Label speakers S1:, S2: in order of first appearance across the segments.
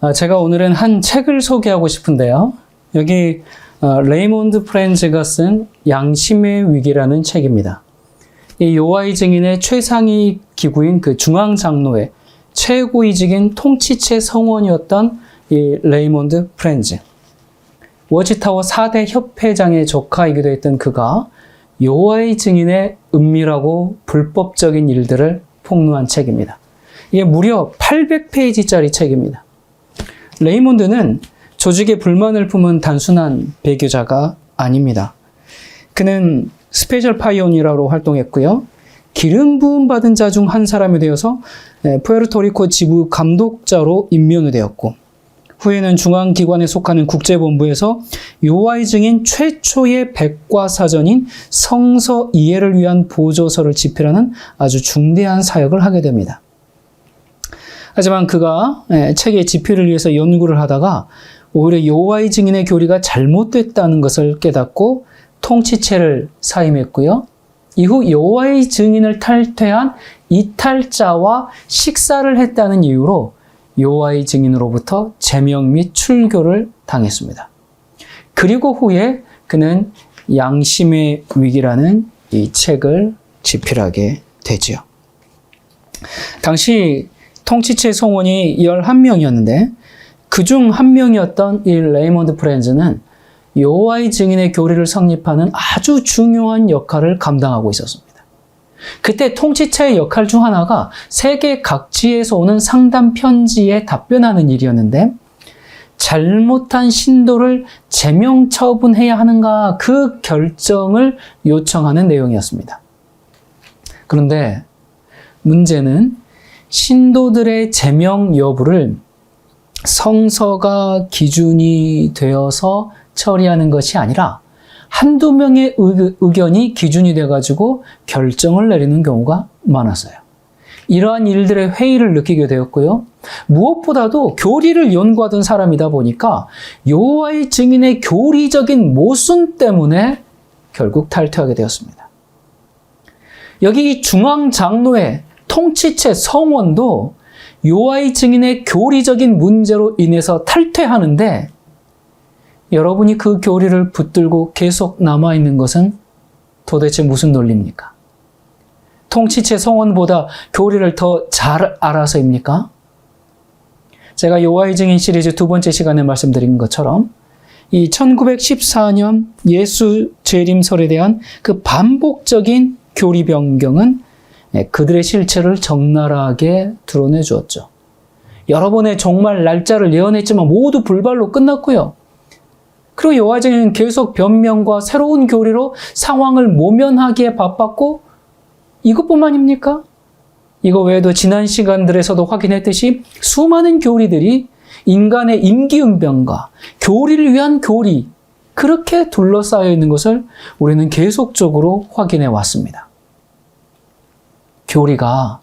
S1: 아, 제가 오늘은 한 책을 소개하고 싶은데요. 여기 어, 레이몬드 프렌즈가 쓴 양심의 위기라는 책입니다. 이 요하이 증인의 최상위 기구인 그 중앙 장로회 최고위직인 통치체 성원이었던 이 레이몬드 프렌즈. 워치타워 4대 협회장의 조카이기도 했던 그가 요하이 증인의 은밀하고 불법적인 일들을 폭로한 책입니다. 이게 무려 800페이지짜리 책입니다. 레이몬드는 조직의 불만을 품은 단순한 배교자가 아닙니다. 그는 스페셜 파이오니라로 활동했고요. 기름 부음 받은 자 중 한 사람이 되어서 에, 푸에르토리코 지부 감독자로 임명이 되었고 후에는 중앙기관에 속하는 국제본부에서 요하이 증인 최초의 백과사전인 성서 이해를 위한 보조서를 집필하는 아주 중대한 사역을 하게 됩니다. 하지만 그가 예, 책의 집필을 위해서 연구를 하다가 오히려 요하이 증인의 교리가 잘못됐다는 것을 깨닫고 통치체를 사임했고요. 이후 여호와의 증인을 탈퇴한 이탈자와 식사를 했다는 이유로 여호와의 증인으로부터 제명 및 출교를 당했습니다. 그리고 후에 그는 양심의 위기라는 이 책을 집필하게 되지요. 당시 통치체 성원이 11명이었는데 그중 한 명이었던 이 레이먼드 프렌즈는 여호와의 증인의 교리를 성립하는 아주 중요한 역할을 감당하고 있었습니다. 그때 통치체의 역할 중 하나가 세계 각지에서 오는 상담 편지에 답변하는 일이었는데 잘못한 신도를 제명 처분해야 하는가 그 결정을 요청하는 내용이었습니다. 그런데 문제는 신도들의 제명 여부를 성서가 기준이 되어서 처리하는 것이 아니라 한두 명의 의견이 기준이 돼가지고 결정을 내리는 경우가 많았어요. 이러한 일들의 회의를 느끼게 되었고요. 무엇보다도 교리를 연구하던 사람이다 보니까 여호와의 증인의 교리적인 모순 때문에 결국 탈퇴하게 되었습니다. 여기 중앙 장로회 통치체 성원도 요하의 증인의 교리적인 문제로 인해서 탈퇴하는데 여러분이 그 교리를 붙들고 계속 남아있는 것은 도대체 무슨 논리입니까? 통치체 성원보다 교리를 더 잘 알아서입니까? 제가 요하의 증인 시리즈 두 번째 시간에 말씀드린 것처럼 이 1914년 예수 재림설에 대한 그 반복적인 교리 변경은 예, 그들의 실체를 적나라하게 드러내 주었죠. 여러 번의 정말 날짜를 예언했지만 모두 불발로 끝났고요. 그리고 여호와쟁이는 계속 변명과 새로운 교리로 상황을 모면하기에 바빴고 이것뿐만입니까? 이거 외에도 지난 시간들에서도 확인했듯이 수많은 교리들이 인간의 임기응변과 교리를 위한 교리 그렇게 둘러싸여 있는 것을 우리는 계속적으로 확인해 왔습니다. 교리가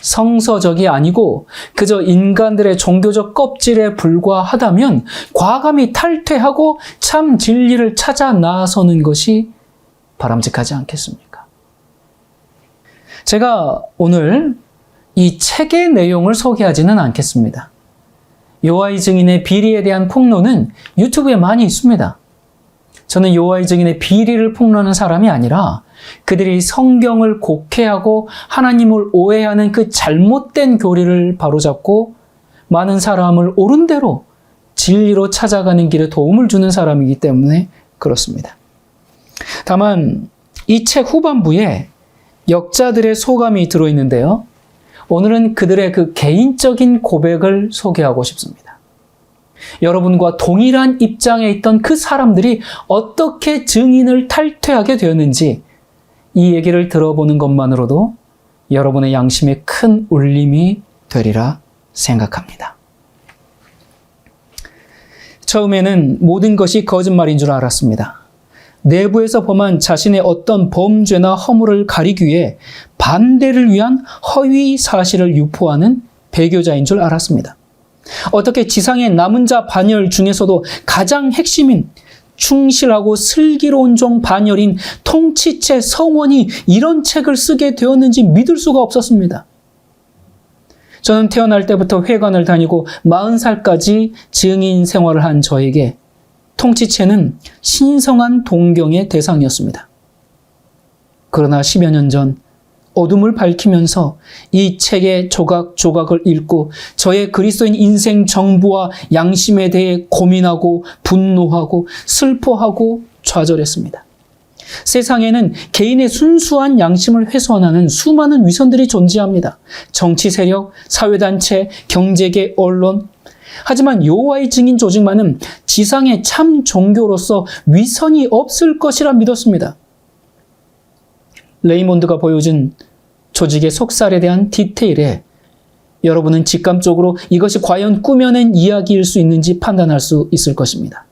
S1: 성서적이 아니고 그저 인간들의 종교적 껍질에 불과하다면 과감히 탈퇴하고 참 진리를 찾아 나서는 것이 바람직하지 않겠습니까? 제가 오늘 이 책의 내용을 소개하지는 않겠습니다. 요하이 증인의 비리에 대한 폭로는 유튜브에 많이 있습니다. 저는 요하이 증인의 비리를 폭로하는 사람이 아니라 그들이 성경을 곡해하고 하나님을 오해하는 그 잘못된 교리를 바로잡고 많은 사람을 옳은 대로 진리로 찾아가는 길에 도움을 주는 사람이기 때문에 그렇습니다. 다만 이 책 후반부에 역자들의 소감이 들어있는데요. 오늘은 그들의 그 개인적인 고백을 소개하고 싶습니다. 여러분과 동일한 입장에 있던 그 사람들이 어떻게 증인을 탈퇴하게 되었는지 이 얘기를 들어보는 것만으로도 여러분의 양심에 큰 울림이 되리라 생각합니다. 처음에는 모든 것이 거짓말인 줄 알았습니다. 내부에서 범한 자신의 어떤 범죄나 허물을 가리기 위해 반대를 위한 허위 사실을 유포하는 배교자인 줄 알았습니다. 어떻게 지상의 남은 자 반열 중에서도 가장 핵심인 충실하고 슬기로운 종 반열인 통치체 성원이 이런 책을 쓰게 되었는지 믿을 수가 없었습니다. 저는 태어날 때부터 회관을 다니고 40살까지 증인 생활을 한 저에게 통치체는 신성한 동경의 대상이었습니다. 그러나 10여 년 전 어둠을 밝히면서 이 책의 조각조각을 읽고 저의 그리스도인 인생 정부와 양심에 대해 고민하고 분노하고 슬퍼하고 좌절했습니다. 세상에는 개인의 순수한 양심을 훼손하는 수많은 위선들이 존재합니다. 정치 세력, 사회단체, 경제계, 언론. 하지만 여호와의 증인 조직만은 지상의 참 종교로서 위선이 없을 것이라 믿었습니다. 레이몬드가 보여준 조직의 속살에 대한 디테일에 여러분은 직감적으로 이것이 과연 꾸며낸 이야기일 수 있는지 판단할 수 있을 것입니다.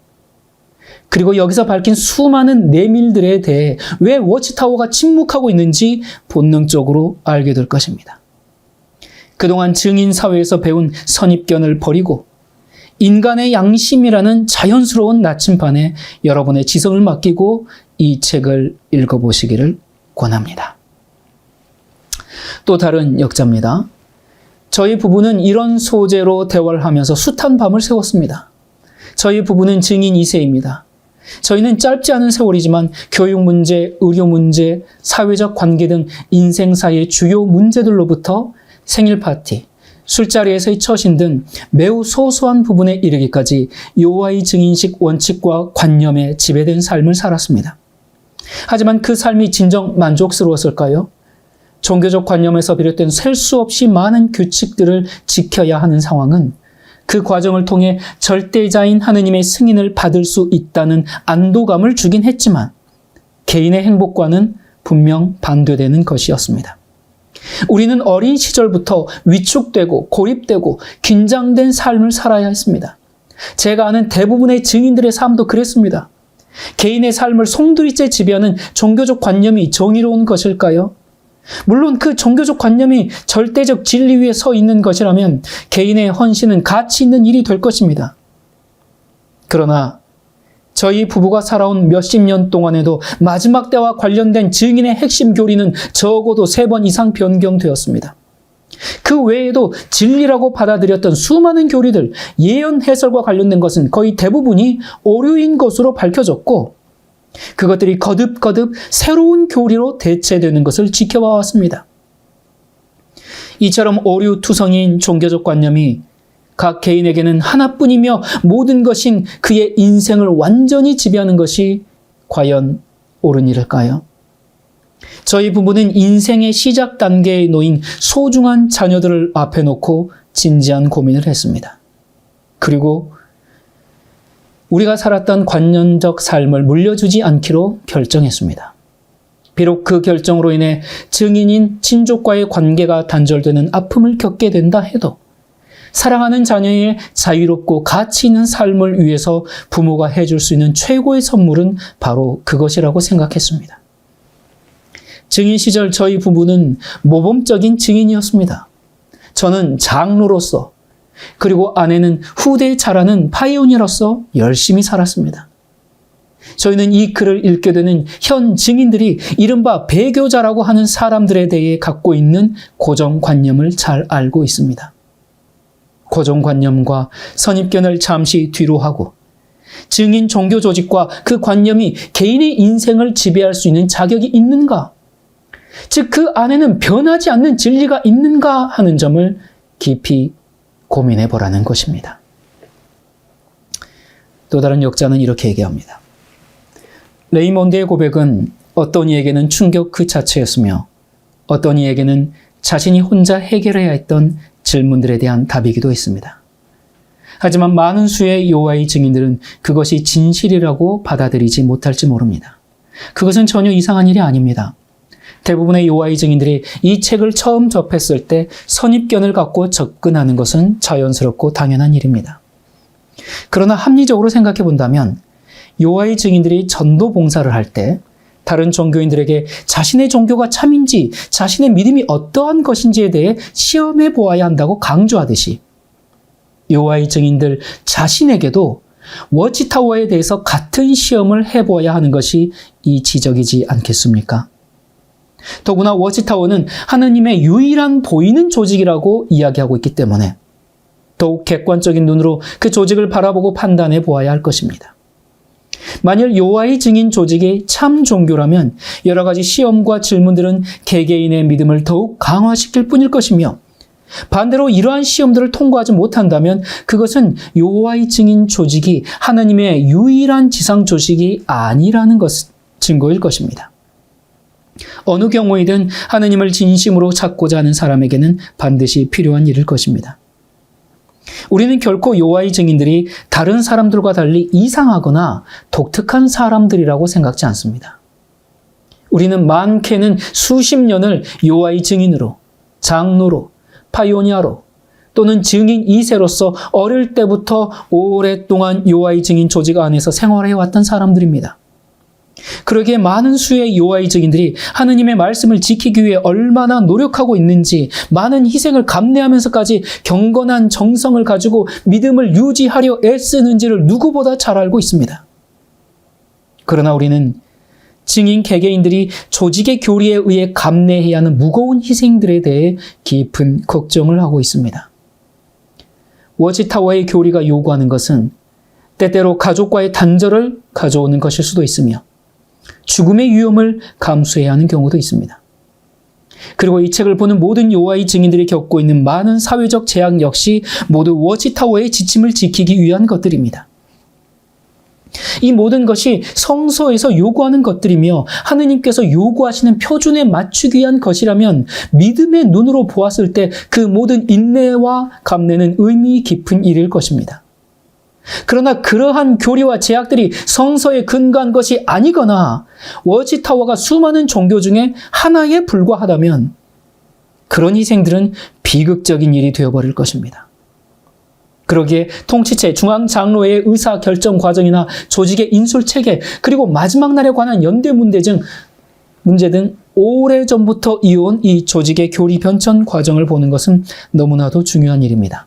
S1: 그리고 여기서 밝힌 수많은 내밀들에 대해 왜 워치타워가 침묵하고 있는지 본능적으로 알게 될 것입니다. 그동안 증인 사회에서 배운 선입견을 버리고 인간의 양심이라는 자연스러운 나침반에 여러분의 지성을 맡기고 이 책을 읽어보시기를 권합니다. 또 다른 역자입니다. 저희 부부는 이런 소재로 대화를 하면서 숱한 밤을 세웠습니다. 저희 부부는 증인 2세입니다. 저희는 짧지 않은 세월이지만 교육 문제, 의료 문제, 사회적 관계 등 인생사의 주요 문제들로부터 생일 파티, 술자리에서의 처신 등 매우 소소한 부분에 이르기까지 요하의 증인식 원칙과 관념에 지배된 삶을 살았습니다. 하지만 그 삶이 진정 만족스러웠을까요? 종교적 관념에서 비롯된 셀 수 없이 많은 규칙들을 지켜야 하는 상황은 그 과정을 통해 절대자인 하느님의 승인을 받을 수 있다는 안도감을 주긴 했지만 개인의 행복과는 분명 반대되는 것이었습니다. 우리는 어린 시절부터 위축되고 고립되고 긴장된 삶을 살아야 했습니다. 제가 아는 대부분의 증인들의 삶도 그랬습니다. 개인의 삶을 송두리째 지배하는 종교적 관념이 정의로운 것일까요? 물론 그 종교적 관념이 절대적 진리 위에 서 있는 것이라면 개인의 헌신은 가치 있는 일이 될 것입니다. 그러나 저희 부부가 살아온 몇십 년 동안에도 마지막 때와 관련된 증인의 핵심 교리는 적어도 세 번 이상 변경되었습니다. 그 외에도 진리라고 받아들였던 수많은 교리들, 예언 해설과 관련된 것은 거의 대부분이 오류인 것으로 밝혀졌고, 그것들이 거듭거듭 새로운 교리로 대체되는 것을 지켜봐 왔습니다. 이처럼 오류 투성인 종교적 관념이 각 개인에게는 하나뿐이며 모든 것인 그의 인생을 완전히 지배하는 것이 과연 옳은 일일까요? 저희 부부는 인생의 시작 단계에 놓인 소중한 자녀들을 앞에 놓고 진지한 고민을 했습니다. 그리고 우리가 살았던 관념적 삶을 물려주지 않기로 결정했습니다. 비록 그 결정으로 인해 증인인 친족과의 관계가 단절되는 아픔을 겪게 된다 해도 사랑하는 자녀의 자유롭고 가치 있는 삶을 위해서 부모가 해줄 수 있는 최고의 선물은 바로 그것이라고 생각했습니다. 증인 시절 저희 부부는 모범적인 증인이었습니다. 저는 장로로서 그리고 아내는 후대에 자라는 파이오니어로서 열심히 살았습니다. 저희는 이 글을 읽게 되는 현 증인들이 이른바 배교자라고 하는 사람들에 대해 갖고 있는 고정관념을 잘 알고 있습니다. 고정관념과 선입견을 잠시 뒤로 하고 증인 종교 조직과 그 관념이 개인의 인생을 지배할 수 있는 자격이 있는가? 즉, 그 안에는 변하지 않는 진리가 있는가 하는 점을 깊이 고민해 보라는 것입니다. 또 다른 역자는 이렇게 얘기합니다. 레이몬드의 고백은 어떤 이에게는 충격 그 자체였으며 어떤 이에게는 자신이 혼자 해결해야 했던 질문들에 대한 답이기도 했습니다. 하지만 많은 수의 요하의 증인들은 그것이 진실이라고 받아들이지 못할지 모릅니다. 그것은 전혀 이상한 일이 아닙니다. 대부분의 요하의 증인들이 이 책을 처음 접했을 때 선입견을 갖고 접근하는 것은 자연스럽고 당연한 일입니다. 그러나 합리적으로 생각해 본다면 요하의 증인들이 전도 봉사를 할 때 다른 종교인들에게 자신의 종교가 참인지 자신의 믿음이 어떠한 것인지에 대해 시험해 보아야 한다고 강조하듯이 요하의 증인들 자신에게도 워치타워에 대해서 같은 시험을 해보아야 하는 것이 이 지적이지 않겠습니까? 더구나 워치타워는 하느님의 유일한 보이는 조직이라고 이야기하고 있기 때문에 더욱 객관적인 눈으로 그 조직을 바라보고 판단해 보아야 할 것입니다. 만일 요하의 증인 조직이 참 종교라면 여러 가지 시험과 질문들은 개개인의 믿음을 더욱 강화시킬 뿐일 것이며 반대로 이러한 시험들을 통과하지 못한다면 그것은 요하의 증인 조직이 하나님의 유일한 지상 조직이 아니라는 것 증거일 것입니다. 어느 경우이든 하나님을 진심으로 찾고자 하는 사람에게는 반드시 필요한 일일 것입니다. 우리는 결코 요하의 증인들이 다른 사람들과 달리 이상하거나 독특한 사람들이라고 생각지 않습니다. 우리는 많게는 수십 년을 요하의 증인으로, 장로로, 파이오니아로 또는 증인 2세로서 어릴 때부터 오랫동안 요하의 증인 조직 안에서 생활해왔던 사람들입니다. 그러기에 많은 수의 요하의 증인들이 하느님의 말씀을 지키기 위해 얼마나 노력하고 있는지 많은 희생을 감내하면서까지 경건한 정성을 가지고 믿음을 유지하려 애쓰는지를 누구보다 잘 알고 있습니다. 그러나 우리는 증인 개개인들이 조직의 교리에 의해 감내해야 하는 무거운 희생들에 대해 깊은 걱정을 하고 있습니다. 워치타워의 교리가 요구하는 것은 때때로 가족과의 단절을 가져오는 것일 수도 있으며 죽음의 위험을 감수해야 하는 경우도 있습니다. 그리고 이 책을 보는 모든 요하의 증인들이 겪고 있는 많은 사회적 제약 역시 모두 워치타워의 지침을 지키기 위한 것들입니다. 이 모든 것이 성서에서 요구하는 것들이며 하느님께서 요구하시는 표준에 맞추기 위한 것이라면 믿음의 눈으로 보았을 때 그 모든 인내와 감내는 의미 깊은 일일 것입니다. 그러나 그러한 교리와 제약들이 성서에 근거한 것이 아니거나 워치타워가 수많은 종교 중에 하나에 불과하다면 그런 희생들은 비극적인 일이 되어버릴 것입니다. 그러기에 통치체, 중앙장로의 의사 결정 과정이나 조직의 인술 체계, 그리고 마지막 날에 관한 연대 문제 등 문제 등 오래 전부터 이어온 이 조직의 교리 변천 과정을 보는 것은 너무나도 중요한 일입니다.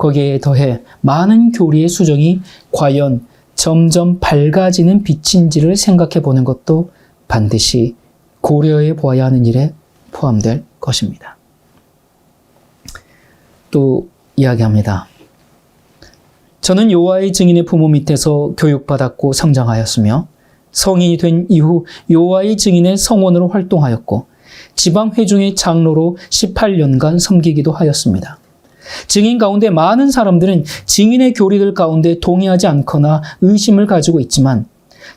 S1: 거기에 더해 많은 교리의 수정이 과연 점점 밝아지는 빛인지를 생각해 보는 것도 반드시 고려해 보아야 하는 일에 포함될 것입니다. 또 이야기합니다. 저는 요하의 증인의 부모 밑에서 교육받았고 성장하였으며 성인이 된 이후 요하의 증인의 성원으로 활동하였고 지방회중의 장로로 18년간 섬기기도 하였습니다. 증인 가운데 많은 사람들은 증인의 교리들 가운데 동의하지 않거나 의심을 가지고 있지만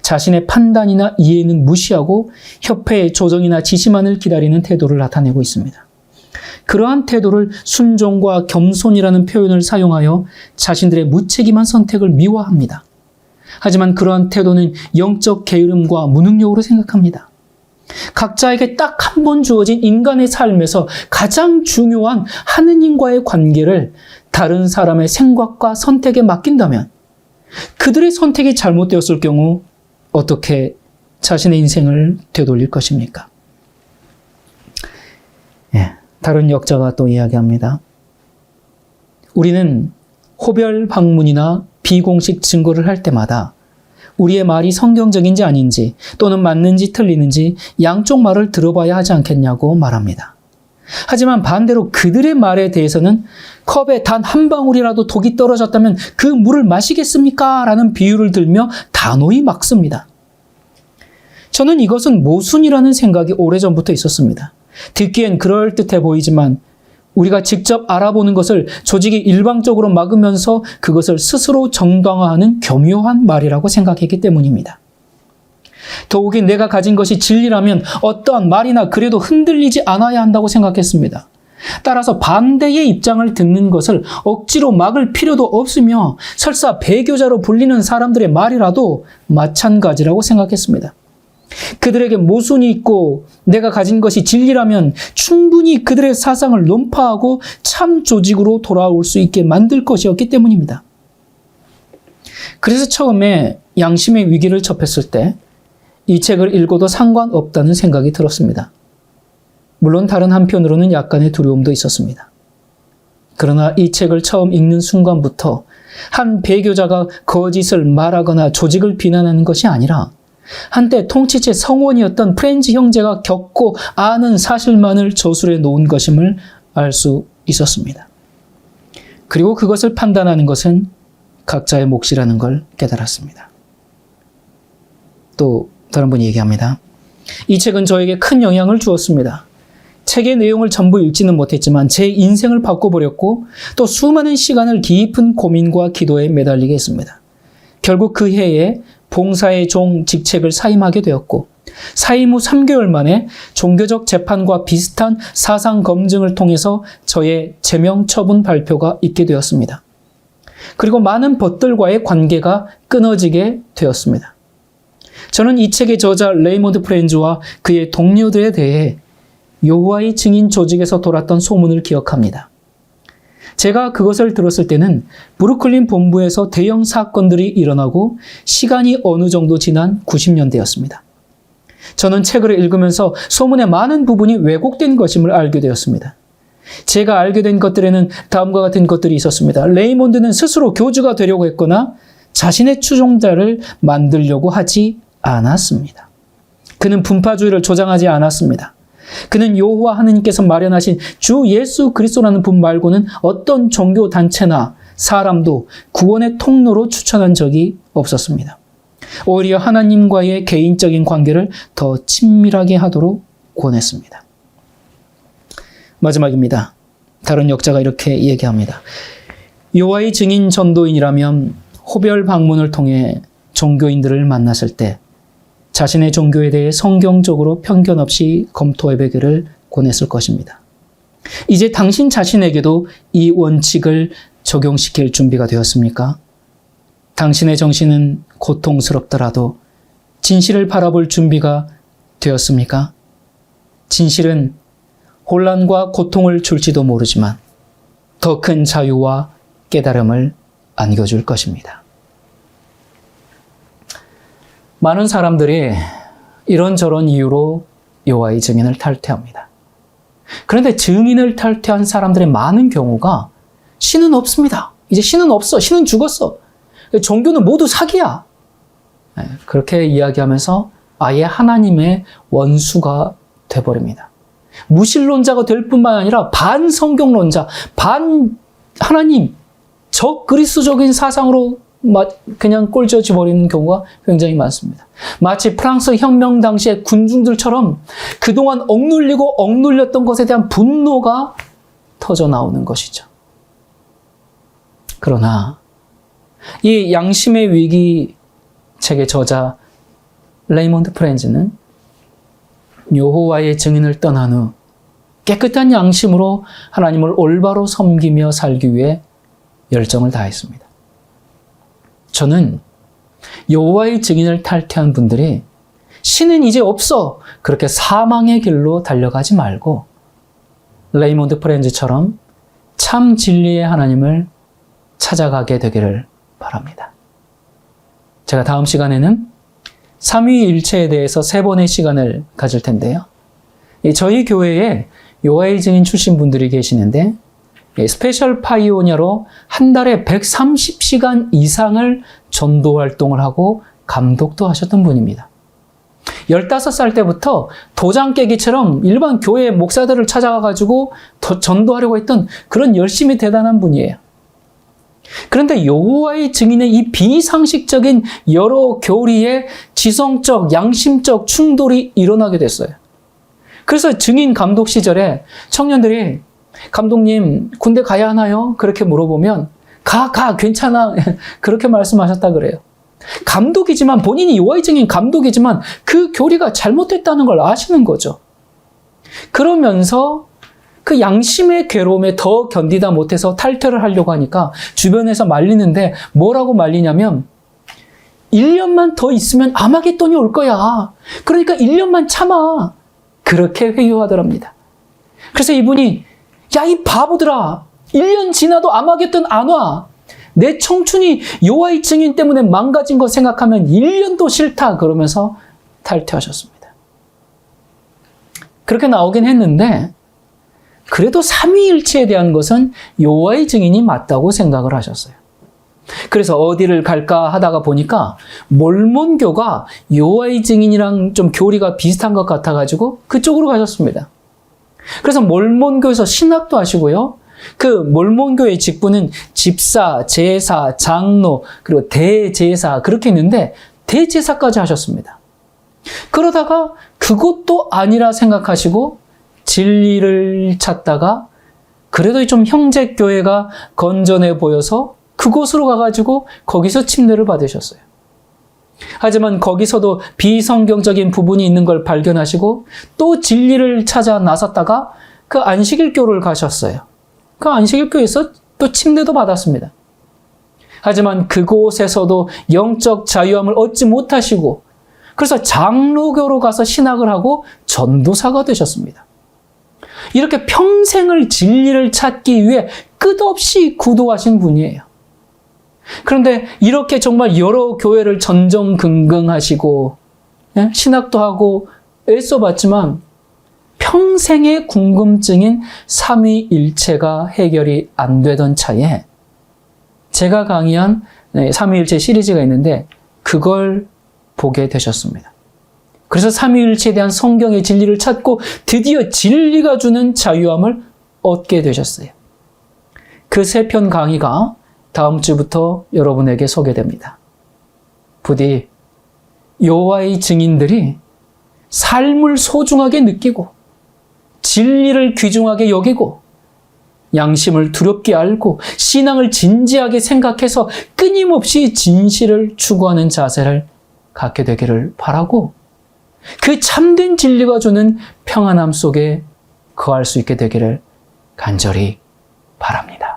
S1: 자신의 판단이나 이해는 무시하고 협회의 조정이나 지시만을 기다리는 태도를 나타내고 있습니다. 그러한 태도를 순종과 겸손이라는 표현을 사용하여 자신들의 무책임한 선택을 미화합니다. 하지만 그러한 태도는 영적 게으름과 무능력으로 생각합니다. 각자에게 딱 한 번 주어진 인간의 삶에서 가장 중요한 하느님과의 관계를 다른 사람의 생각과 선택에 맡긴다면 그들의 선택이 잘못되었을 경우 어떻게 자신의 인생을 되돌릴 것입니까? 예, 다른 역자가 또 이야기합니다. 우리는 호별 방문이나 비공식 증거를 할 때마다 우리의 말이 성경적인지 아닌지 또는 맞는지 틀리는지 양쪽 말을 들어봐야 하지 않겠냐고 말합니다. 하지만 반대로 그들의 말에 대해서는 컵에 단 한 방울이라도 독이 떨어졌다면 그 물을 마시겠습니까? 라는 비유를 들며 단호히 막습니다. 저는 이것은 모순이라는 생각이 오래전부터 있었습니다. 듣기엔 그럴듯해 보이지만 우리가 직접 알아보는 것을 조직이 일방적으로 막으면서 그것을 스스로 정당화하는 교묘한 말이라고 생각했기 때문입니다. 더욱이 내가 가진 것이 진리라면 어떠한 말이나 그래도 흔들리지 않아야 한다고 생각했습니다. 따라서 반대의 입장을 듣는 것을 억지로 막을 필요도 없으며 설사 배교자로 불리는 사람들의 말이라도 마찬가지라고 생각했습니다. 그들에게 모순이 있고 내가 가진 것이 진리라면 충분히 그들의 사상을 논파하고 참 조직으로 돌아올 수 있게 만들 것이었기 때문입니다. 그래서 처음에 양심의 위기를 접했을 때 이 책을 읽어도 상관없다는 생각이 들었습니다. 물론 다른 한편으로는 약간의 두려움도 있었습니다. 그러나 이 책을 처음 읽는 순간부터 한 배교자가 거짓을 말하거나 조직을 비난하는 것이 아니라 한때 통치체 성원이었던 프렌즈 형제가 겪고 아는 사실만을 저술해 놓은 것임을 알 수 있었습니다. 그리고 그것을 판단하는 것은 각자의 몫이라는 걸 깨달았습니다. 또 다른 분이 얘기합니다. 이 책은 저에게 큰 영향을 주었습니다. 책의 내용을 전부 읽지는 못했지만 제 인생을 바꿔버렸고 또 수많은 시간을 깊은 고민과 기도에 매달리게 했습니다. 결국 그 해에 봉사의 종 직책을 사임하게 되었고 사임 후 3개월 만에 종교적 재판과 비슷한 사상 검증을 통해서 저의 제명 처분 발표가 있게 되었습니다. 그리고 많은 벗들과의 관계가 끊어지게 되었습니다. 저는 이 책의 저자 레이몬드 프렌즈와 그의 동료들에 대해 여호와의 증인 조직에서 돌았던 소문을 기억합니다. 제가 그것을 들었을 때는 브루클린 본부에서 대형 사건들이 일어나고 시간이 어느 정도 지난 90년대였습니다. 저는 책을 읽으면서 소문의 많은 부분이 왜곡된 것임을 알게 되었습니다. 제가 알게 된 것들에는 다음과 같은 것들이 있었습니다. 레이몬드는 스스로 교주가 되려고 했거나 자신의 추종자를 만들려고 하지 않았습니다. 그는 분파주의를 조장하지 않았습니다. 그는 여호와 하느님께서 마련하신 주 예수 그리스도라는 분 말고는 어떤 종교 단체나 사람도 구원의 통로로 추천한 적이 없었습니다. 오히려 하나님과의 개인적인 관계를 더 친밀하게 하도록 권했습니다. 마지막입니다. 다른 역자가 이렇게 얘기합니다. 여호와의 증인 전도인이라면 호별 방문을 통해 종교인들을 만났을 때 자신의 종교에 대해 성경적으로 편견 없이 검토해 보기를 권했을 것입니다. 이제 당신 자신에게도 이 원칙을 적용시킬 준비가 되었습니까? 당신의 정신은 고통스럽더라도 진실을 바라볼 준비가 되었습니까? 진실은 혼란과 고통을 줄지도 모르지만 더 큰 자유와 깨달음을 안겨줄 것입니다. 많은 사람들이 이런저런 이유로 여호와의 증인을 탈퇴합니다. 그런데 증인을 탈퇴한 사람들의 많은 경우가 신은 없습니다. 이제 신은 없어. 신은 죽었어. 종교는 모두 사기야. 네, 그렇게 이야기하면서 아예 하나님의 원수가 돼버립니다. 무신론자가 될 뿐만 아니라 반성경론자, 반 하나님, 적 그리스적인 사상으로 그냥 꼴찌어 버리는 경우가 굉장히 많습니다. 마치 프랑스 혁명 당시의 군중들처럼 그동안 억눌리고 억눌렸던 것에 대한 분노가 터져 나오는 것이죠. 그러나 이 양심의 위기 책의 저자 레이몬드 프렌즈는 여호와의 증인을 떠난 후 깨끗한 양심으로 하나님을 올바로 섬기며 살기 위해 열정을 다했습니다. 저는 여호와의 증인을 탈퇴한 분들이 신은 이제 없어 그렇게 사망의 길로 달려가지 말고 레이몬드 프렌즈처럼 참 진리의 하나님을 찾아가게 되기를 바랍니다. 제가 다음 시간에는 삼위일체에 대해서 세 번의 시간을 가질 텐데요. 저희 교회에 요하의 증인 출신 분들이 계시는데 스페셜 파이오니아로 한 달에 130시간 이상을 전도 활동을 하고 감독도 하셨던 분입니다. 15살 때부터 도장 깨기처럼 일반 교회 목사들을 찾아가가지고 전도하려고 했던 그런 열심히 대단한 분이에요. 그런데 여호와의 증인의 이 비상식적인 여러 교리의 지성적, 양심적 충돌이 일어나게 됐어요. 그래서 증인 감독 시절에 청년들이 감독님 군대 가야 하나요? 그렇게 물어보면 가, 가, 괜찮아. 그렇게 말씀하셨다 그래요. 감독이지만 본인이 여호와의 증인 감독이지만 그 교리가 잘못됐다는 걸 아시는 거죠. 그러면서 그 양심의 괴로움에 더 견디다 못해서 탈퇴를 하려고 하니까 주변에서 말리는데 뭐라고 말리냐면 1년만 더 있으면 아마겟돈이 올 거야. 그러니까 1년만 참아. 그렇게 회유하더랍니다. 그래서 이분이 야 이 바보들아 1년 지나도 아마겟돈 안 와. 내 청춘이 요하의 증인 때문에 망가진 거 생각하면 1년도 싫다 그러면서 탈퇴하셨습니다. 그렇게 나오긴 했는데 그래도 삼위일체에 대한 것은 여호와의 증인이 맞다고 생각을 하셨어요. 그래서 어디를 갈까 하다가 보니까 몰몬교가 요하이 증인이랑 좀 교리가 비슷한 것 같아가지고 그쪽으로 가셨습니다. 그래서 몰몬교에서 신학도 하시고요. 그 몰몬교의 직분은 집사, 제사, 장로, 그리고 대제사 그렇게 있는데 대제사까지 하셨습니다. 그러다가 그것도 아니라 생각하시고 진리를 찾다가 그래도 좀 형제 교회가 건전해 보여서 그곳으로 가가지고 거기서 침례를 받으셨어요. 하지만 거기서도 비성경적인 부분이 있는 걸 발견하시고 또 진리를 찾아 나섰다가 그 안식일교를 가셨어요. 그 안식일교에서 또 침례도 받았습니다. 하지만 그곳에서도 영적 자유함을 얻지 못하시고 그래서 장로교로 가서 신학을 하고 전도사가 되셨습니다. 이렇게 평생을 진리를 찾기 위해 끝없이 구도하신 분이에요. 그런데 이렇게 정말 여러 교회를 전전긍긍하시고 예? 신학도 하고 애써봤지만 평생의 궁금증인 삼위일체가 해결이 안 되던 차에 제가 강의한 네, 삼위일체 시리즈가 있는데 그걸 보게 되셨습니다. 그래서 삼위일체에 대한 성경의 진리를 찾고 드디어 진리가 주는 자유함을 얻게 되셨어요. 그 세 편 강의가 다음 주부터 여러분에게 소개됩니다. 부디 여호와의 증인들이 삶을 소중하게 느끼고 진리를 귀중하게 여기고 양심을 두렵게 알고 신앙을 진지하게 생각해서 끊임없이 진실을 추구하는 자세를 갖게 되기를 바라고 그 참된 진리가 주는 평안함 속에 거할 수 있게 되기를 간절히 바랍니다.